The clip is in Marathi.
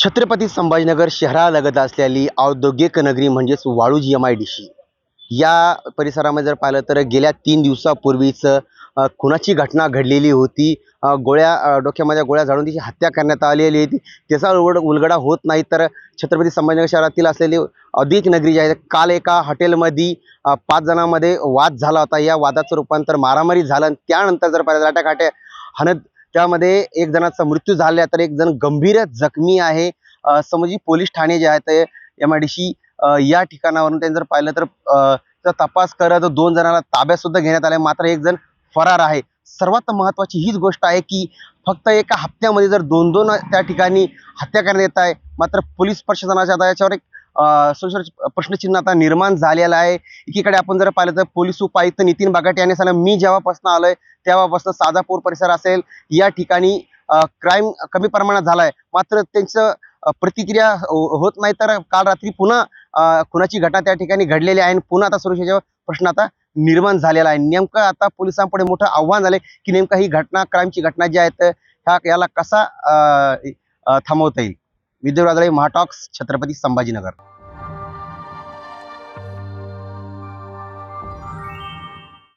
छत्रपती संभाजीनगर शहरालगत असलेली औद्योगिक नगरी म्हणजेच Waluj M I D C या परिसरामध्ये जर पाहिलं तर गेल्या तीन दिवसापूर्वीच खुनाची घटना घडलेली होती. गोळ्या डोक्यामध्ये गोळ्या झाडून तिची हत्या करण्यात आलेली होती. त्याचा उलगड उलगडा होत नाही तर छत्रपती संभाजीनगर शहरातील असलेली औद्योगिक नगरी जी आहे काल एका हॉटेलमध्ये पाच जणांमध्ये वाद झाला होता. या वादाचं रूपांतर मारामारी झालं आणि त्यानंतर जर पाहिलं लाट्याकाट्या हनत त्यामध्ये एक जणाचा मृत्यू झाला तर एक जण गंभीर जखमी आहे. समजी पोलीस ठाणे जे आहे ते एम आय डी सी या ठिकाणावरून त्यांनी जर पाहिलं तर तपास करत दोन जणांना ताब्यात सुद्धा घेण्यात आले मात्र एक जण फरार आहे. सर्वात महत्त्वाची हीच गोष्ट आहे की फक्त एका हप्त्यामध्ये जर दोन दोन त्या ठिकाणी हत्या करण्यात येत आहे मात्र पोलीस प्रशासनाच्या आता याच्यावर एक प्रश्नचिन्ह आता निर्माण झालेलं आहे. एकीकडे आपण जर पाहिलं तर पोलीस उपायुक्त नितीन बागाटे यांनी सांगितलं मी जेव्हापासून आलोय तेव्हापासून साधापूर परिसर असेल. या ठिकाणी क्राईम कमी प्रमाणात झालाय. मात्र त्यांचं प्रतिक्रिया हो, होत नाही तर काल रात्री पुन्हा खुनाची घटना त्या ठिकाणी घडलेली आहे आणि पुन्हा आता सुरक्षेचा प्रश्न आता निर्माण झालेला आहे. नेमकं आता पोलिसांपुढे मोठं आव्हान झालंय की नेमकं ही घटना क्राईमची घटना जी आहेत ह्या याला कसा थांबवता येईल? विद्युत वादळे महाटॉक्स छत्रपती संभाजीनगर.